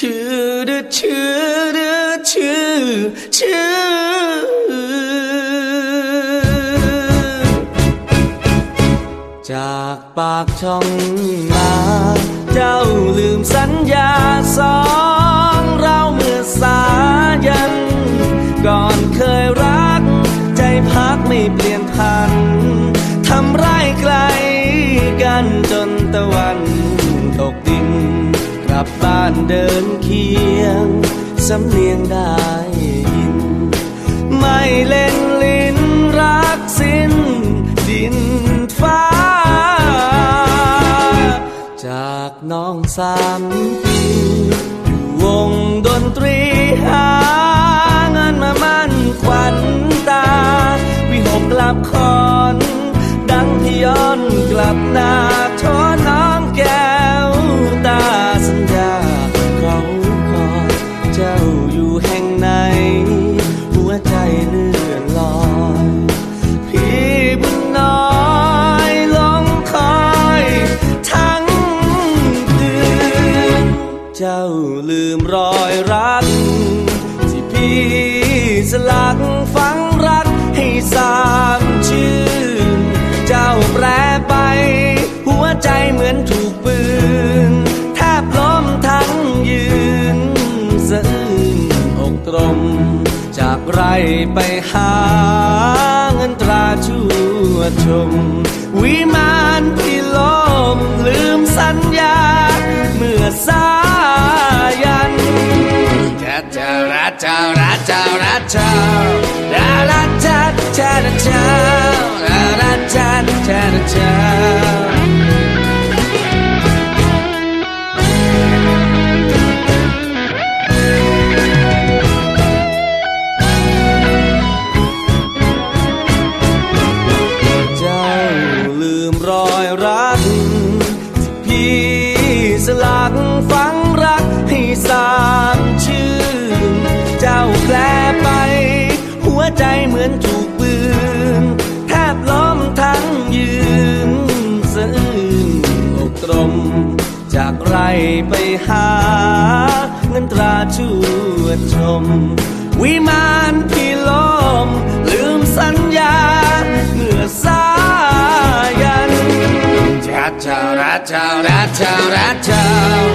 ชื่อดืชื่อดืชื่อชื่อจากปากช่องมา เจ้าลืมสัญญาสองเราเมื่อสายัน ก่อนเคยรัก ใจพักไม่เปลี่ยนพันทำไรไกลกันจนตะวันานเดินเคียง สำเนียงได้ยิน ไม่เล่นลิ้นรักสิ้น ดินฟ้า จากน้องสามปีอยู่วงดนตรีหา เจ้าลืมรอยรัก ที่พี่สลักฝังรักให้สามชื่นเจ้าแปรไป หัวใจเหมือนถูกปืน แทบล้มทั้งยืนสะอื้นอกตรม จากไรไปหาเงินตราชั่วชม วิมานที่ลมลืมสัญ จ้ารักเจ้ารักเจ้ารักเจ้ารักเจ้าเจ้าจ้ารักรักเจ้าเจ้าเจ้าเจ้ารักที่พี่สลักฝังรักให้สา ใจเหมือนถูกปืนแทบล้มทั้งยืนสะอื้นอกตรม จากไรไปหาเงินตราชวดชม วิมานที่ลม ลืมสัญญาเมื่อสายันจ้าเจ้ารักเจ้ารักเจ้าราดาดา